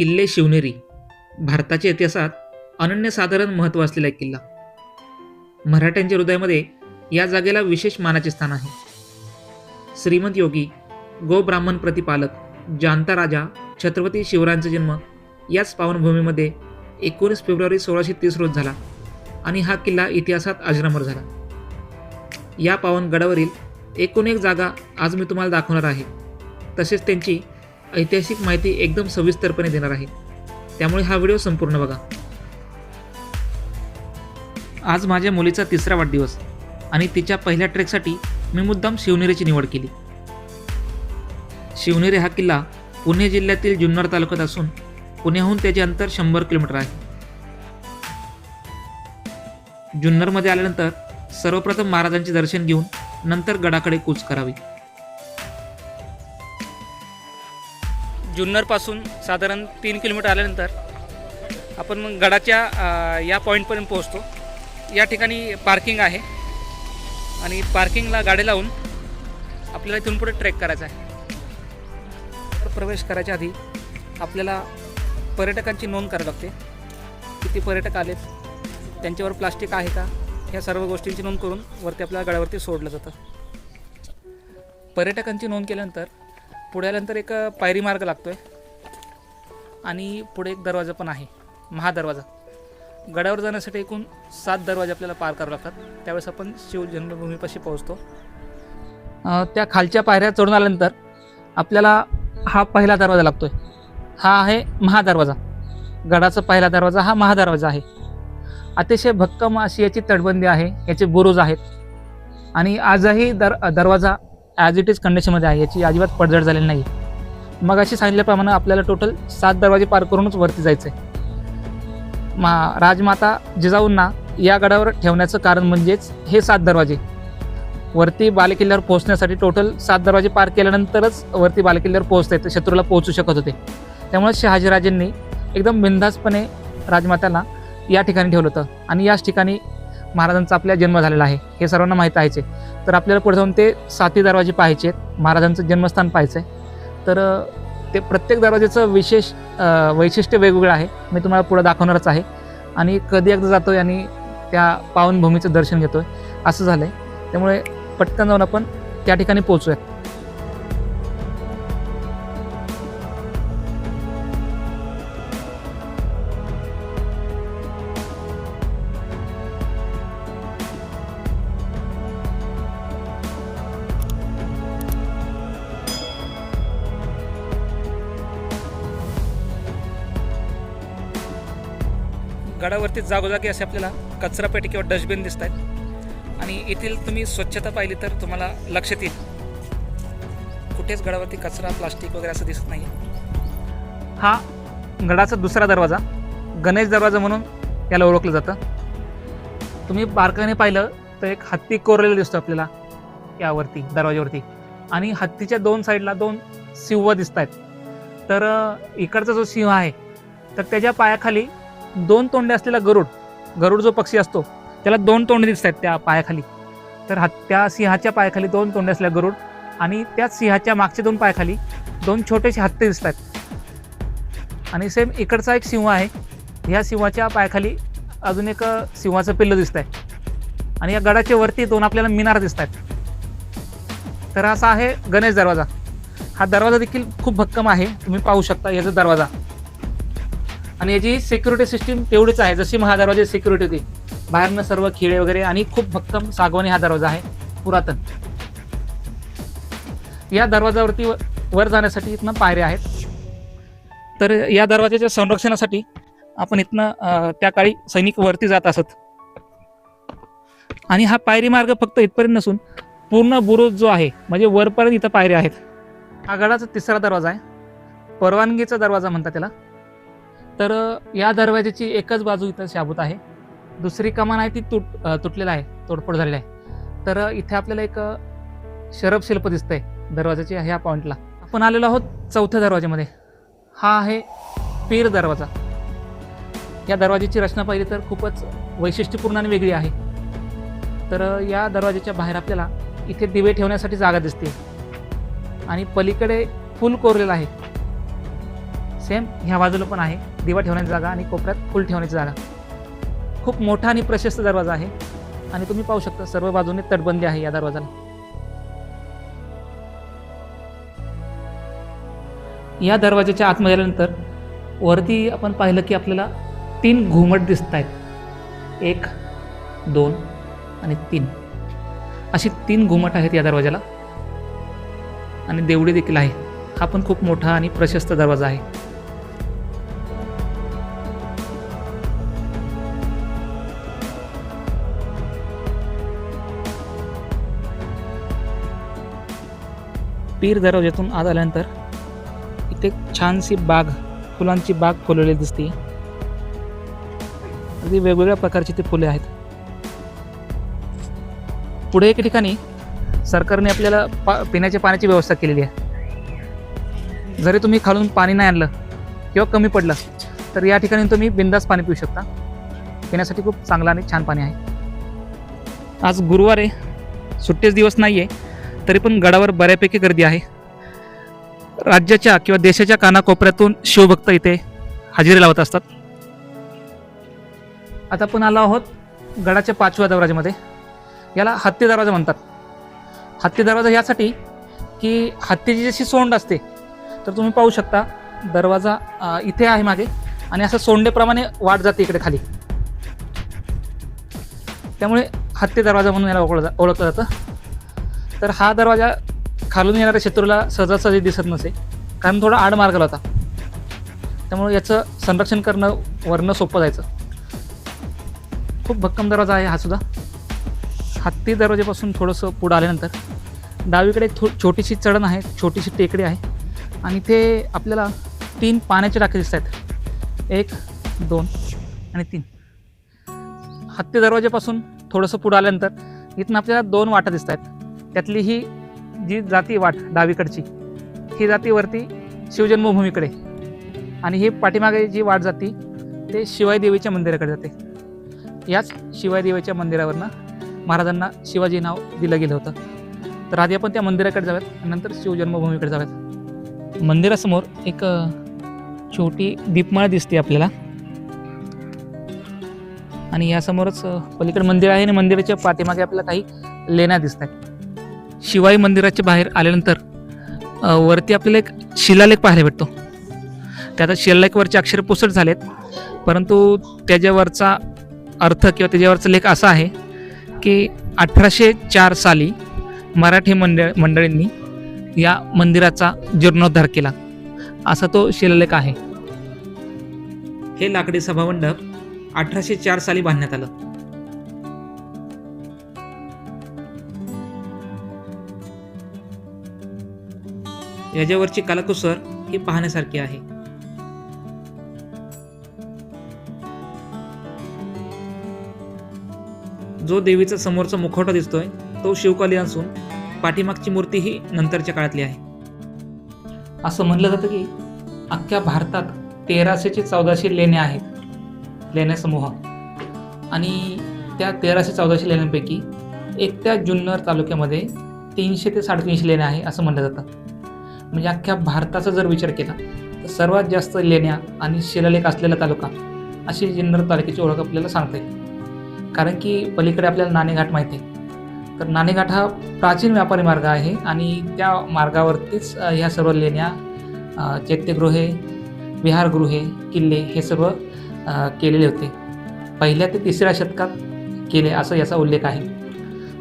किल्ले शिवनेरी भारताच्या इतिहासात अनन्यसाधारण महत्त्व असलेला एक किल्ला. मराठ्यांच्या हृदयामध्ये या जागेला विशेष मानाचे स्थान आहे. श्रीमंत योगी गो ब्राह्मण प्रतिपालक जांता राजा छत्रपती शिवरायांचा जन्म याच पावनभूमीमध्ये एकोणीस फेब्रुवारी सोळाशे तीस रोज झाला आणि हा किल्ला इतिहासात अजरामर झाला. या पावनगडावरील एकूण एक जागा आज मी तुम्हाला दाखवणार आहे. तसेच त्यांची ऐतिहासिक माहिती एकदम सविस्तरपणे देणार आहे. त्यामुळे हा व्हिडिओ संपूर्ण बघा. आज माझ्या मुलीचा तिसरा वाढदिवस आणि तिच्या पहिल्या ट्रेकसाठी मी मुद्दाम शिवनेरीची निवड केली. शिवनेरी हा किल्ला पुणे जिल्ह्यातील जुन्नर तालुक्यात असून पुण्याहून त्याचे अंतर शंभर किलोमीटर आहे. जुन्नरमध्ये आल्यानंतर सर्वप्रथम महाराजांचे दर्शन घेऊन नंतर गडाकडे कूच करावी. जुन्नरपासून साधारण तीन किलोमीटर आल्यानंतर आपण मग गडाच्या या पॉईंटपर्यंत पोहोचतो. या ठिकाणी पार्किंग आहे. आणि पार्किंगला गाडी लावून आपल्याला इथून पुढे ट्रेक करायचा आहे. तर प्रवेश करायच्या आधी आपल्याला पर्यटकांची नोंद करावी लागते. किती पर्यटक आलेत त्यांच्यावर प्लास्टिक आहे का? ह्या सर्व गोष्टींची नोंद करून वरती आपल्या गडावरती सोडलं जातं. पर्यटकांची नोंद केल्यानंतर पुढे आल्यानंतर एक पायरी मार्ग लागतो आहे आणि पुढे एक दरवाजा पण आहे. महादरवाजा. गडावर जाण्यासाठी एकूण सात दरवाजे आपल्याला पार करावे लागतात. त्यावेळेस आपण शिव जन्मभूमीपाशी पोहोचतो. त्या खालच्या पायऱ्या चढून आल्यानंतर आपल्याला हा पहिला दरवाजा लागतो आहे हा आहे महादरवाजा. गडाचा पहिला दरवाजा हा महादरवाजा आहे. अतिशय भक्कम अशी याची तटबंदी आहे. याचे बुरुज आहेत. आणि आजही दर दरवाजा ॲज इट इज कंडिशनमध्ये आहे याची अजिबात पडझड झालेली नाही. मग अशी सांगितल्याप्रमाणे आपल्याला टोटल सात दरवाजे पार करूनच वरती जायचं आहे मा राजमाता जिजाऊंना या गडावर ठेवण्याचं कारण म्हणजेच हे सात दरवाजे. वरती बालेकिल्ल्यावर पोहोचण्यासाठी टोटल सात दरवाजे पार केल्यानंतरच वरती बालेकिल्ल्यावर पोहोचता येतं शत्रूला पोहोचू शकत होते. त्यामुळे शहाजीराजेंनी एकदम बिंदासपणे राजमात्याला या ठिकाणी ठेवलं होतं. आणि याच ठिकाणी महाराजांचा आपल्या जन्म झालेला आहे हे सर्वांना माहीत आहेच आहे तर आपल्याला पुढे जाऊन ते साती दरवाजे पाहायचे आहेत. महाराजांचं जन्मस्थान पाहायचं आहे. तर ते प्रत्येक दरवाजेचं विशेष वैशिष्ट्य वेगवेगळं आहे. मी तुम्हाला पुढं दाखवणारच आहे. आणि कधी एकदा जातो आहे आणि त्या पावनभूमीचं दर्शन घेतो आहे असं झालं आहे त्यामुळे पटकन जाऊन आपण त्या ठिकाणी पोहोचूयात. गडावरती जागोजागी असे आपल्याला कचरापेटी किंवा डस्टबिन दिसत आहेत. आणि येथील तुम्ही स्वच्छता पाहिली तर तुम्हाला लक्षात येईल. कुठेच गडावरती कचरा प्लास्टिक वगैरे असं दिसत नाही हा गडाचा दुसरा दरवाजा गणेश दरवाजा म्हणून याला ओळखलं जातं. तुम्ही बारकाने पाहिलं तर एक हत्ती कोरलेला दिसतो आपल्याला यावरती दरवाज्यावरती. आणि हत्तीच्या दोन साईडला दोन सिंह दिसत आहेत. तर इकडचा जो सिंह आहे तर त्याच्या पायाखाली दोन तोंडे असलेला गरुड गरुड जो पक्षी असतो त्याला दोन तोंडे दिसत आहेत त्या पायाखाली. तर हा त्या सिंहाच्या पायाखाली दोन तोंडे असलेला गरुड आणि त्याच सिंहाच्या मागच्या दोन पायाखाली दोन छोटेसे हत्ती दिसत आहेत. आणि सेम इकडचा एक सिंह आहे. ह्या सिंहाच्या पायाखाली अजून एक सिंहाचं पिल्लं दिसत आहे. आणि या गडाच्या वरती दोन आपल्याला मिनार दिसत आहेत. तर असा आहे गणेश दरवाजा. हा दरवाजा देखील खूप भक्कम आहे. तुम्ही पाहू शकता याचा दरवाजा. आणि याची सिक्युरिटी सिस्टीम तेवढीच आहे. जशी हा दरवाजे सिक्युरिटी होती. बाहेरनं सर्व खिळे वगैरे आणि खूप भक्कम सागवानी हा दरवाजा आहे. पुरातन. या दरवाजावरती व- वर जाण्यासाठी इथनं पायऱ्या आहेत. तर या दरवाजाच्या संरक्षणासाठी आपण इथनं त्या काळी सैनिक वरती जात असत. आणि हा पायरी मार्ग फक्त इथपर्यंत नसून पूर्ण बुरुज जो आहे म्हणजे वरपर्यंत इथं पायऱ्या आहेत. हा गडाचा तिसरा दरवाजा आहे. परवानगीचा दरवाजा म्हणतात त्याला. तर या दरवाजाची एकच बाजू इथं शाबूत आहे. दुसरी कमान आहे ती तुट तुटलेला आहे तोडफोड झालेली आहे. तर इथे आपल्याला एक शरब शिल्प दिसतंय दरवाजाच्या ह्या पॉईंटला आपण आलेलो आहोत चौथ्या दरवाज्यामध्ये. हा आहे पीर दरवाजा. या दरवाजाची रचना पाहिली तर खूपच वैशिष्ट्यपूर्ण आणि वेगळी आहे. तर या दरवाजाच्या बाहेर आपल्याला इथे दिवे ठेवण्यासाठी जागा दिसते. आणि पलीकडे फुल कोरलेलं आहे. सेम ह्या बाजूला पण आहे. दिवा ठेवण्याची जागा आणि कोपऱ्यात फुल ठेवण्याची जागा. खूप मोठा आणि प्रशस्त दरवाजा आहे. आणि तुम्ही पाहू शकता सर्व बाजूने तटबंदी आहे या दरवाजाला. या दरवाजाच्या आतमध्ये आल्यानंतर वरती आपण पाहिलं की आपल्याला तीन घुमट दिसत आहेत एक दोन आणि तीन. अशी तीन घुमट आहेत या दरवाजाला आणि देवडी देखील आहे. हा पण खूप मोठा आणि प्रशस्त दरवाजा आहे. पीर दरवाज्यातून आत आल्यानंतर इथे छानशी बाग फुलांची बाग फुलवलेली दिसते. अगदी वेगवेगळ्या प्रकारची ती फुले आहेत. पुढे एक ठिकाणी सरकारने आपल्याला पा पिण्याच्या पाण्याची व्यवस्था केलेली आहे. जरी तुम्ही खालून पाणी नाही आणलं किंवा कमी पडलं तर या ठिकाणी तुम्ही बिंदास पाणी पिऊ शकता. पिण्यासाठी खूप चांगलं आणि छान पाणी आहे. आज गुरुवार आहे सुट्टीच दिवस नाही आहे तरी पण गडावर बऱ्यापैकी गर्दी आहे. राज्याच्या किंवा देशाच्या कानाकोपऱ्यातून शिवभक्त इथे हजेरी लावत असतात. आता आपण आलो आहोत गडाच्या पाचव्या दरवाजामध्ये याला हत्ती दरवाजा म्हणतात. हत्ती दरवाजा यासाठी की हत्तीची जशी सोंड असते तर तुम्ही पाहू शकता दरवाजा इथे आहे मागे आणि असं सोंडेप्रमाणे वाट जाते इकडे खाली. त्यामुळे हत्ती दरवाजा म्हणून याला ओळखलं जा ओळखलं जातं. तर हा दरवाजा खालून येणाऱ्या शत्रूला सहजासहजी दिसत नसे कारण थोडा आड मार्गाला होता. त्यामुळे याचं संरक्षण करणं वरणं सोपं जायचं. खूप भक्कम दरवाजा आहे हा सुद्धा. हत्ती दरवाजापासून थोडंसं पुढं आल्यानंतर डावीकडे थो छोटीशी चढण आहे छोटीशी टेकडी आहे आणि ते आपल्याला तीन पाण्याचे टाके दिसत आहेत. एक दोन आणि तीन. हत्ती दरवाजापासून थोडंसं पुढं आल्यानंतर इथून आपल्याला दोन वाटा दिसत आहेत. त्यातली ही जी जाती वाट डावीकडची ही जातीवरती शिवजन्मभूमीकडे. आणि ही पाठीमागे जी वाट जाती ते शिवाई देवीच्या मंदिराकडे जाते. याच शिवाई देवीच्या मंदिरावरनं महाराजांना शिवाजी नाव दिलं गेलं होतं. तर आधी आपण त्या मंदिराकडे जाऊयात आणि नंतर शिवजन्मभूमीकडे जाऊयात. मंदिरासमोर एक छोटी दीपमाळ दिसते आपल्याला. आणि यासमोरच पलीकडे मंदिर आहे आणि मंदिराच्या पाठीमागे आपल्याला काही लेण्या दिसत आहेत शिवाई मंदिराच्या बाहेर आल्यानंतर वरती आपल्याला एक शिलालेख पाहायला भेटतो. त्यात शिलालेखवरचे अक्षर पुसट झालेत परंतु त्याच्यावरचा अर्थ किंवा त्याच्यावरचा लेख असा आहे की अठराशे चार साली मराठी मंडळ मंडळींनी या मंदिराचा जीर्णोद्धार केला. असा तो शिलालेख आहे. हे लाकडी सभामंडप अठराशे चार साली बांधण्यात आलं. याच्यावरची कलाकुसर ही पाहण्यासारखी आहे. जो देवीचा समोरचा मुखवटा दिसतोय तो शिवकाली असून पाठीमागची मूर्ती ही नंतरच्या काळातली आहे. असं म्हणलं जातं की अख्ख्या भारतात तेराशेचे चौदाशे लेण्या आहेत. लेण्यासमूह आणि त्या तेराशे चौदाशे लेण्यांपैकी एक त्या जुन्नर तालुक्यामध्ये तीनशे ते साडेतीनशे लेण्या आहे असं म्हणलं जातं. म्हणजे अख्ख्या भारताचा जर विचार केला तर सर्वात जास्त लेण्या आणि शिलालेख असलेला तालुका अशी जुन्नर तालुक्याची ओळख आपल्याला सांगता येईल. कारण की पलीकडे आपल्याला नाणेघाट माहिती आहे. तर नाणेघाट हा प्राचीन व्यापारी मार्ग आहे आणि त्या मार्गावरतीच ह्या सर्व लेण्या चैत्यगृहे विहारगृहे किल्ले हे सर्व केलेले होते. पहिल्या ते तिसऱ्या शतकात केले असं याचा उल्लेख आहे.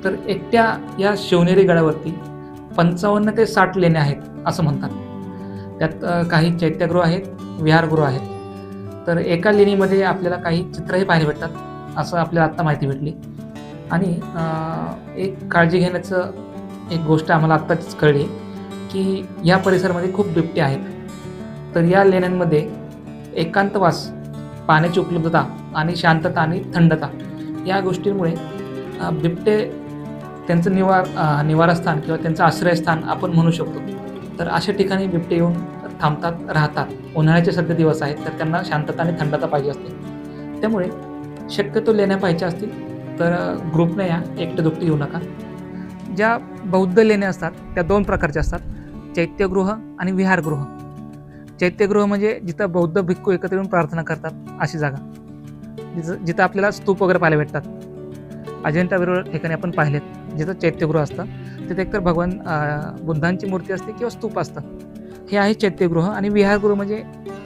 तर एकट्या या शिवनेरी गडावरती पंचावन्न ते साठ लेण्या आहेत. असं म्हणतात. त्यात काही चैत्यगृह आहेत विहारगृह आहेत. तर एका लेणीमध्ये आपल्याला काही चित्रही पाहायला भेटतात असं आपल्याला आत्ता माहिती भेटली. आणि एक काळजी घेण्याचं एक गोष्ट आम्हाला आत्ताच कळली की या परिसरामध्ये खूप बिबटे आहेत. तर या लेण्यांमध्ये एकांतवास पाण्याची उपलब्धता आणि शांतता आणि थंडता या गोष्टींमुळे बिबटे त्यांचं निवार निवारस्थान किंवा त्यांचं आश्रयस्थान आपण म्हणू शकतो. तर अशा ठिकाणी बिबटे येऊन थांबतात राहतात. उन्हाळ्याचे सध्या दिवस आहेत तर त्यांना शांतता आणि थंडता पाहिजे असते. त्यामुळे शक्यतो लेण्या पाहिजे असतील तर ग्रुपने या एकटे दुकटे येऊ नका. ज्या बौद्ध लेण्या असतात त्या दोन प्रकारच्या असतात. चैत्यगृह आणि विहारगृह. चैत्यगृह म्हणजे जिथं बौद्ध भिक्खू एकत्र येऊन प्रार्थना करतात अशी जागा. जिथं जिथं आपल्याला स्तूप वगैरे पाहायला भेटतात. अजिंठा वेरूळ ठिकाणी आपण पाहिलेत जिथं चैत्यगृह असतं. तिथे एकतर भगवान बुद्धांची मूर्ती असते किंवा स्तूप असतं. हे आहे चैत्यगृह आणि विहारगृह म्हणजे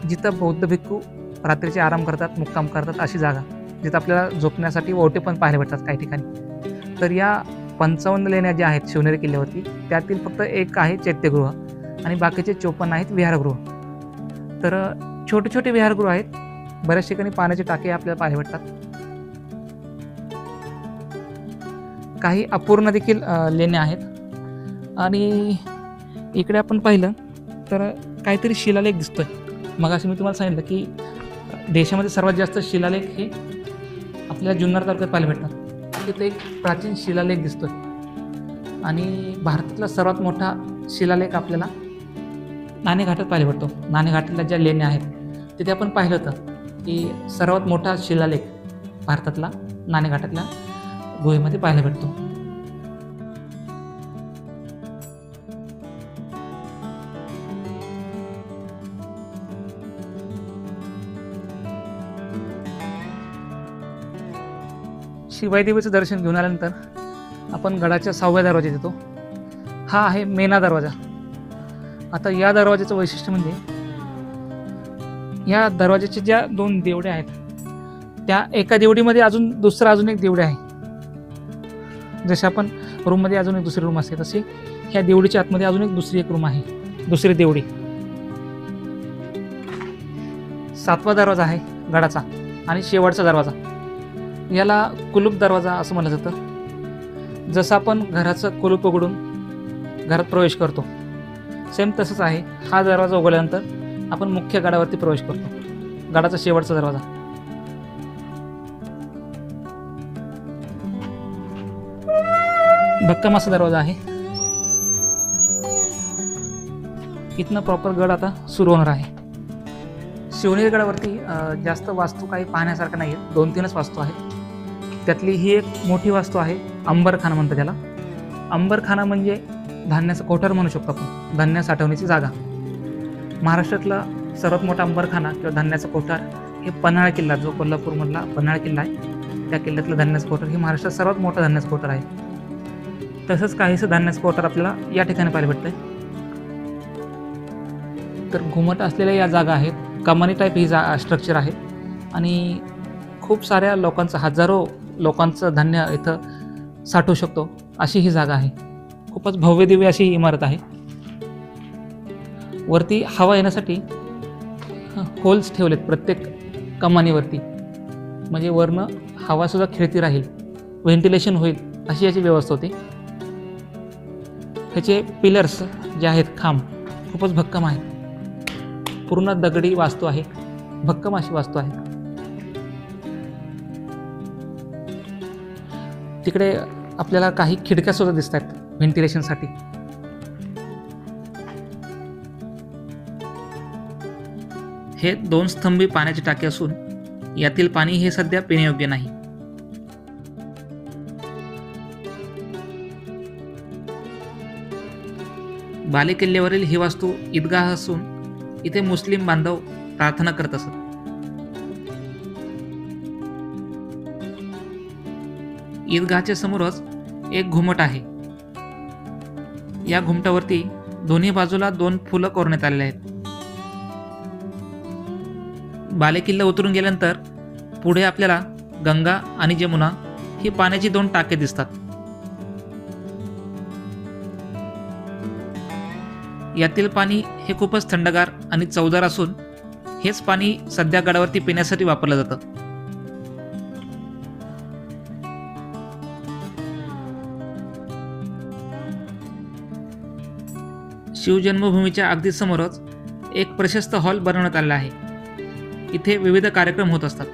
जिथं बौद्ध भिक्खू रात्रीचे आराम करतात मुक्काम करतात अशी जागा जिथं आपल्याला झोपण्यासाठी ओटे पण पाहायला भेटतात काही ठिकाणी. तर या पंचावन्न लेण्या ज्या आहेत शिवनेरी किल्ल्यावरती त्यातील फक्त एक आहे चैत्यगृह आणि बाकीचे चोपन्न आहेत विहारगृह. तर छोटे छोटे विहारगृह आहेत. बऱ्याच ठिकाणी पाण्याचे टाके आपल्याला पाहायला भेटतात. काही अपूर्ण देखील लेण्या आहेत. आणि इकडे आपण पाहिलं तर काहीतरी शिलालेख दिसतोय. मग असं मी तुम्हाला सांगितलं की देशामध्ये सर्वात जास्त शिलालेख हे आपल्याला जुन्नर तालुक्यात पाहायला भेटतात. तिथे एक प्राचीन शिलालेख दिसतोय. आणि भारतातला सर्वात मोठा शिलालेख आपल्याला नाणेघाटात पाहायला भेटतो. नाणेघाटातल्या ज्या लेण्या आहेत तिथे आपण पाहिलं होतं की सर्वात मोठा शिलालेख भारतातला नाणेघाटातल्या गुहेमध्ये पाहायला भेटतो. शिवायदेवीचं दर्शन घेऊन आल्यानंतर आपण गडाच्या सहाव्या दरवाज्यात येतो हा आहे मेना दरवाजा. आता या दरवाजाचं वैशिष्ट्य म्हणजे या दरवाजाच्या ज्या दोन देवड्या आहेत त्या एका देवडीमध्ये अजून दुसरा अजून एक देवडे आहे. जसे आपण रूममध्ये अजून एक दुसरी रूम असते तसे ह्या देवडीच्या आतमध्ये अजून एक दुसरी एक रूम आहे दुसरी देवडी. सातवा दरवाजा आहे गडाचा आणि शेवटचा दरवाजा. याला कुलूप दरवाजा असं म्हटलं जातं. जसं आपण घराचं कुलूप उघडून घरात प्रवेश करतो सेम तसंच आहे. हा दरवाजा उघडल्यानंतर आपण मुख्य गडावरती प्रवेश करतो. गडाचा शेवटचा दरवाजा. भक्कम असा दरवाजा आहे. इथनं प्रॉपर गड आता सुरू होणार आहे. शिवनेरी गडावरती जास्त वास्तू काही पाहण्यासारखं नाही आहेत दोन तीनच वास्तू आहेत. त्यातली ही एक मोठी वास्तू आहे अंबरखाना म्हणतात त्याला. अंबरखाना म्हणजे धान्याचं कोठार म्हणू शकतो आपण धान्य साठवण्याची जागा. महाराष्ट्रातला सर्वात मोठा अंबरखाना किंवा धान्याचा कोठार हे पन्हाळा किल्ला जो कोल्हापूरमधला पन्हाळा किल्ला आहे त्या किल्ल्यातलं धान्याचं कोठार हे महाराष्ट्रात सर्वात मोठं धान्याचं कोठार आहे. तसंच काहीसं धान्याचं कोठार आपल्याला या ठिकाणी पाहायला भेटतंय. तर घुमट असलेल्या या जागा आहेत. कमानी टाईप ही जा स्ट्रक्चर आहे. आणि खूप साऱ्या लोकांचं हजारो लोकांचं धान्य इथं साठवू शकतो. अशी ही जागा आहे. खूपच भव्यदिव्य अशी ही इमारत आहे. वरती हवा येण्यासाठी होल्स ठेवलेत प्रत्येक कमानीवरती. म्हणजे वरनं हवासुद्धा खेळती राहील. व्हेंटिलेशन होईल अशी याची व्यवस्था होती. ह्याचे पिलर्स जे आहेत खांब खूपच भक्कम आहेत पूर्ण दगडी वास्तू आहे. भक्कम अशी वास्तू आहे. तिकडे आपल्याला काही खिडक्या सुद्धा दिसत आहेत व्हेंटिलेशनसाठी हे दोन स्तंभी पाण्याची टाकी असून यातील पाणी हे सध्या पिण्यायोग्य नाही. बालेकिल्ल्यावरील ही वास्तू ईदगाह असून इथे मुस्लिम बांधव प्रार्थना करत असत. ईदगाहच्या समोरच एक घुमट आहे. या घुमटावरती दोन्ही बाजूला दोन फुलं कोरण्यात आलेले आहेत. बालेकिल्ला उतरून गेल्यानंतर पुढे आपल्याला गंगा आणि जमुना ही पाण्याची दोन टाके दिसतात. यातील पाणी हे खूपच थंडगार आणि चवदार असून हेच पाणी सध्या गडावरती पिण्यासाठी वापरलं जातं. शिवजन्मभूमीच्या अगदी समोरच एक प्रशस्त हॉल बनवण्यात आलेला आहे. इथे विविध कार्यक्रम होत असतात.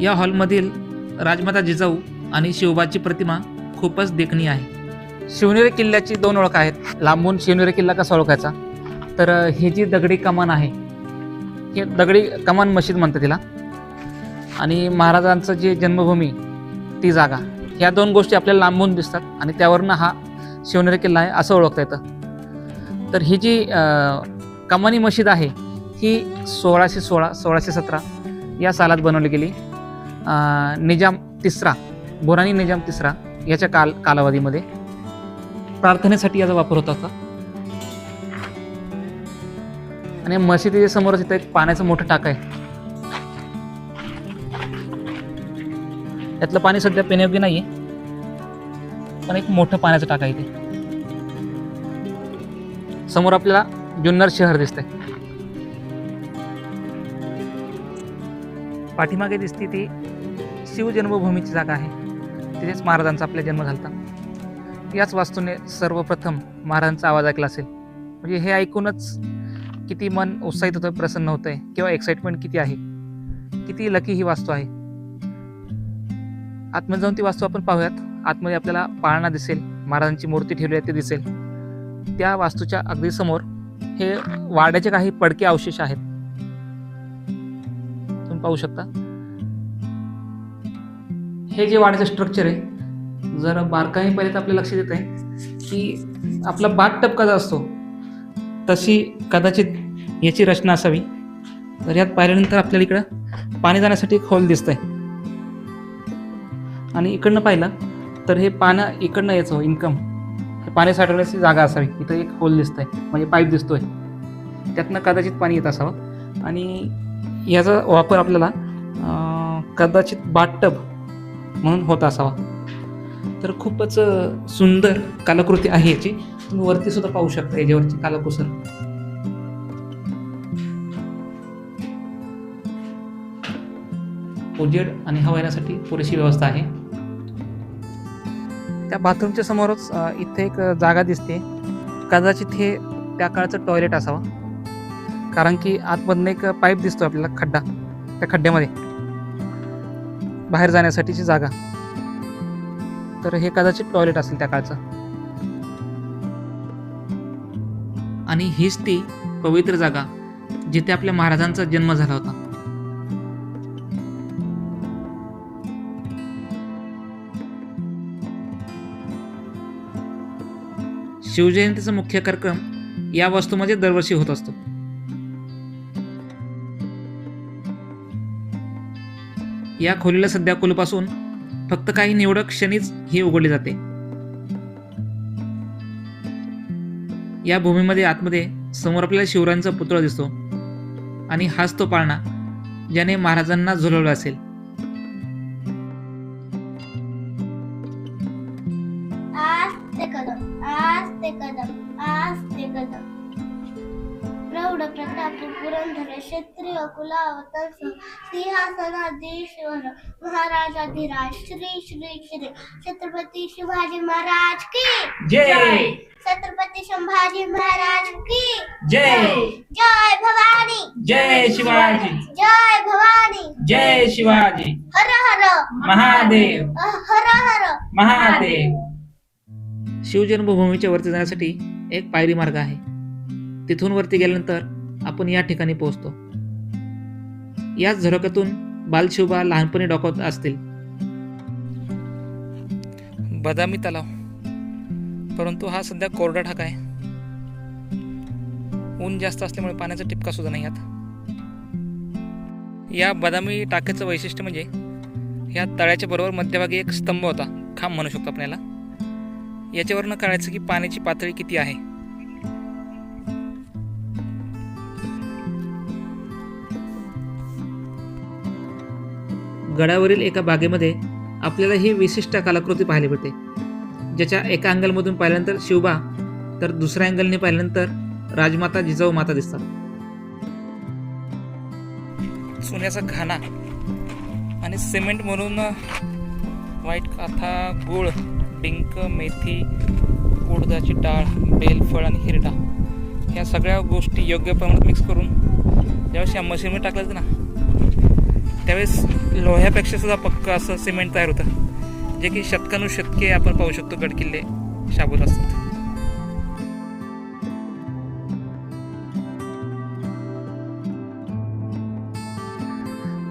या हॉलमधील राजमाता जिजाऊ आणि शिवबाची प्रतिमा खूपच देखणी आहे. शिवनेरी किल्ल्याची दोन ओळख आहेत. लांबून शिवनेरी किल्ला कसा ओळखायचा? तर ही जी दगडी कमान आहे हे दगडी कमान मशीद म्हणतात तिला. आणि महाराजांचं जे जन्मभूमी ती जागा ह्या दोन गोष्टी आपल्याला लांबून दिसतात आणि त्यावरनं हा शिवनेरी किल्ला आहे असं ओळखता येतं. तर ही जी कमानी मशीद आहे ही सोळाशे सोळा सोळाशे सतरा या सालात बनवली गेली. निजाम तिसरा बोरानी निजाम तिसरा याच्या काल कालावधीमध्ये प्रार्थनेसाठी याचा वापर होत होता. आणि मशिदीच्या समोरच इथं एक पाण्याचं मोठं टाक आहे. यातलं पाणी सध्या पिण्यायोग्य नाही आहे पण एक मोठं पाण्याचं टाक आहे इथे. समोर आपल्याला जुन्नर शहर दिसतंय. पाठीमागे दिसते ती शिवजन्मभूमीची जागा आहे. तिथेच महाराजांचा आपला जन्म झाला याच वास्तूने सर्वप्रथम महाराजांचा आवाज ऐकला असेल. म्हणजे हे ऐकूनच किती मन उत्साहित होतं प्रसन्न होतंय किंवा एक्साइटमेंट किती आहे. किती लकी ही वास्तू आहे. आतमध्ये जाऊन ती वास्तू आपण पाहूयात. आतमध्ये आपल्याला पाळणा दिसेल महाराजांची मूर्ती ठेवली आहे ते दिसेल. त्या वास्तूच्या अगदी समोर हे वाड्याचे काही पडके अवशेष आहेत. तुम्ही पाहू शकता. हे जे वाड्याचं स्ट्रक्चर आहे जर बारकाई पर्यंत तर आपल्याला लक्षात येत आहे की आपला बाग टपकाचा कसा असतो. तशी कदाचित याची रचना असावी. तर यात पाहिल्यानंतर आपल्याला इकडं पाणी जाण्यासाठी एक होल दिसतंय. आणि इकडनं पाहिलं तर हे पानं इकडनं यायचं इन्कम पाणी साठवण्याची जागा असावी. इथं एक होल दिसतंय. म्हणजे पाईप दिसतोय. त्यातनं कदाचित पाणी येत असावं. आणि याचा वापर आपल्याला कदाचित बाटटब म्हणून होत असावा. तर खूपच सुंदर कलाकृती आहे याची. तुम्ही वरती सुद्धा पाहू शकता याच्यावरची कालाकुसर. उजेड आणि हवा येण्यासाठी पुरेशी व्यवस्था आहे. त्या बाथरूमच्या समोरच इथे एक जागा दिसते. कदाचित हे त्या काळचं टॉयलेट असावं. कारण की आतमधनं एक पाईप दिसतो आपल्याला खड्डा. त्या खड्ड्यामध्ये. बाहेर जाण्यासाठीची जागा. तर हे कदाचित टॉयलेट असेल त्या काळचं. आणि हीच ती पवित्र जागा जिथे आपल्या महाराजांचा जन्म झाला होता. शिवजयंतीचा मुख्य कार्यक्रम या वास्तूमध्ये दरवर्षी होत असतो. या खोलीला सध्या कुलपासून फक्त काही निवडक क्षणीच ही उघडली जाते. या भूमीमध्ये आतमध्ये समोर आपल्याला शिवरायांचा पुतळा दिसतो. आणि हाच तो पाळणा ज्याने महाराजांना झुलवला असेल. प्रौढ प्रताप पुरंदर क्षत्रिय कुलावतंस सिंहासनाधीश्वर महाराजाधिराज श्री श्री श्री छत्रपती शिवाजी महाराज की जय। छत्रपती संभाजी महाराज की जय। जय भवानी। जय शिवाजी। जय भवानी। जय शिवाजी। हर हर। महादेव। हर हर। महादेव। शिवजन्मभूमीच्या वरती जाण्यासाठी एक पायरी मार्ग आहे. तिथून वरती गेल्यानंतर आपण या ठिकाणी पोहोचतो. याच झरोक्यातून बालशिवबा लहानपणी डोकावत असतील. बदामी तलाव. परंतु हा सध्या कोरडा ठाक आहे. ऊन जास्त असल्यामुळे पाण्याचा टिपका सुद्धा नाही यात. या बदामी टाक्याचं वैशिष्ट्य म्हणजे या तळ्याच्या बरोबर मध्यभागी एक स्तंभ होता. खांब म्हणू शकतो आपण याला याच्यावरनं कळायचं की पाण्याची पातळी किती आहे. गडावरील एका बागेमध्ये आपल्याला ही विशिष्ट कलाकृती पाहायला मिळते. ज्याच्या एका अँगलमधून पाहिल्यानंतर शिवबा तर दुसऱ्या अँगलने पाहिल्यानंतर राजमाता जिजाऊ माता दिसतात. सोन्याचा खाना आणि सिमेंट म्हणून व्हाईट काथा गूळ डिंक मेथी उडदाची डाळ बेलफळ आणि हिरडा ह्या सगळ्या गोष्टी योग्य प्रमाणात मिक्स करून ज्यावेळेस या मशीनमध्ये टाकलं ना त्यावेळेस लोह्यापेक्षा सुद्धा पक्क असं सिमेंट तयार होतं. जे की शतकानुशतके आपण पाहू शकतो गडकिल्ले शाबूत असतात.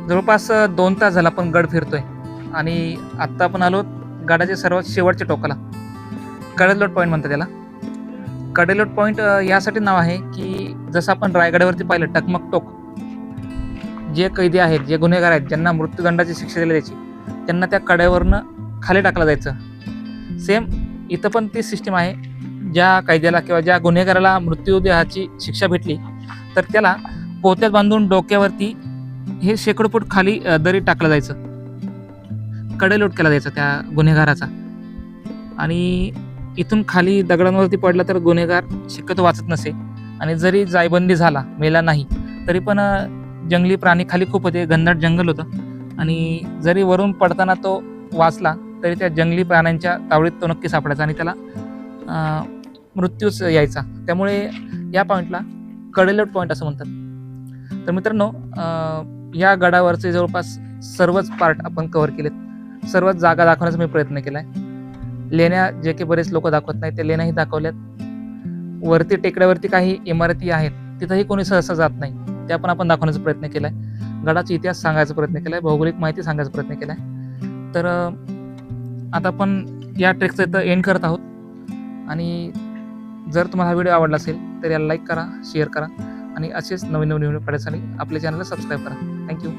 जवळपास दोन तास झाला आपण गड फिरतोय. आणि आत्ता आपण आलो गडाच्या सर्वात शेवटच्या टोकाला. कडेलोट पॉईंट म्हणतात त्याला कडेलोट पॉईंट यासाठी नाव आहे की जसं आपण रायगडावरती पाहिलं टकमक टोक जे कैदी आहेत जे गुन्हेगार आहेत ज्यांना मृत्यूदंडाची शिक्षा दिली जायची त्यांना त्या कड्यावरनं खाली टाकलं जायचं. सेम इथं पण ती सिस्टीम आहे. ज्या कैद्याला किंवा ज्या गुन्हेगाराला मृत्यूदेहाची शिक्षा भेटली तर त्याला पोत्यात बांधून डोक्यावरती हे शेकडो फूट खाली दरी टाकलं जायचं. कडेलोट केला जायचा त्या गुन्हेगाराचा. आणि इथून खाली दगडांवरती पडला तर गुन्हेगार शक्यतो वाचत नसे. आणि जरी जायबंदी झाला मेला नाही तरी पण जंगली प्राणी खाली खूप होते. घनदाट जंगल होतं. आणि जरी वरून पडताना तो वाचला तरी त्या जंगली प्राण्यांच्या तावडीत तो नक्की सापडायचा आणि त्याला मृत्यूच यायचा. त्यामुळे या पॉईंटला कडेलोट पॉईंट असं म्हणतात. तर मित्रांनो या गडावरचे जवळपास सर्वच पार्ट आपण कव्हर केलेत. सर्वच जागा दाखवण्याचा मी प्रयत्न केला आहे लेण्या जे की बरेच लोक दाखवत नाही ते लेण्याही दाखवल्यात. वरती टेकड्यावरती काही इमारती आहेत. तिथंही कोणी सहसा जात नाही. त्या पण आपण दाखवण्याचा प्रयत्न केला आहे गडाचा इतिहास सांगायचा प्रयत्न केला आहे भौगोलिक माहिती सांगायचा प्रयत्न केला आहे तर आता आपण या ट्रेकचं इथं एंड करत आहोत. आणि जर तुम्हाला हा व्हिडिओ आवडला असेल तर याला लाईक करा शेअर करा. आणि असेच नवीन नवीन व्हिडिओ पाहण्यासाठी आपल्या चॅनलला सबस्क्राईब करा. थँक्यू